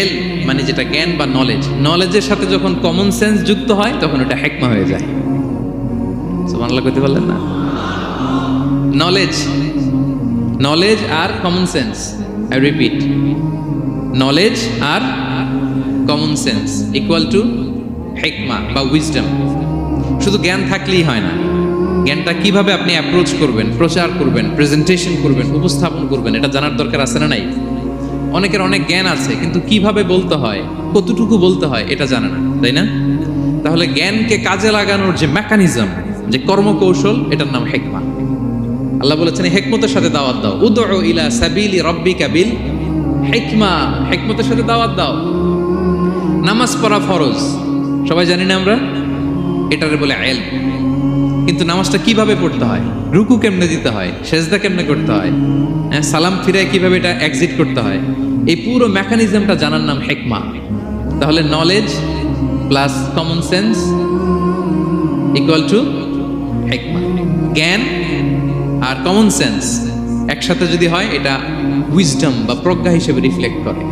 এল মানে যেটা জ্ঞান বা নলেজ নলেজের সাথে যখন কমন সেন্স যুক্ত হয়, তখন ওটা হেকমা হয়ে যায়। সুবহানাল্লাহ কইতে পারলেন না? Knowledge knowledge R common sense I repeat knowledge R common sense equal to হেকমা বা উইজডম শুধু জ্ঞান থাকলেই হয় না। জ্ঞানটা কীভাবে আপনি অ্যাপ্রোচ করবেন, প্রচার করবেন প্রেজেন্টেশন করবেন, উপস্থাপন করবেন, এটা জানার দরকার আছে না নাই? অনেকের অনেক জ্ঞান আছে, কিন্তু কীভাবে বলতে হয়, কতটুকু বলতে হয়, এটা জানে না, তাই না? তাহলে জ্ঞানকে কাজে লাগানোর যে মেকানিজম যে কর্মকৌশল, এটার নাম হেকমা। আল্লাহ বলেছেন হেকমতের সাথে দাওয়াত দাও। উদউ ইলা সাবিলি রব্বিকা বিল হেকমা। হেকমতের সাথে দাওয়াত দাও। নামাজ পড়া ফরজ। সবাই জানি না আমরা? এটারে বলে আইল। কিন্তু নামাজটা কীভাবে পড়তে হয়? রুকু কেমনে দিতে হয়? সেজদা কেমনে করতে হয়? হ্যাঁ সালাম ফিরে কীভাবে এটা এক্সিট করতে হয়? এই পুরো মেকানিজমটা জানার নাম হেকমা তাহলে knowledge plus common sense equal to হেকমা জ্ঞান আর কমন সেন্স একসাথে যদি হয়, এটা উইজডম বা প্রজ্ঞা হিসেবে রিফ্লেক্ট করে।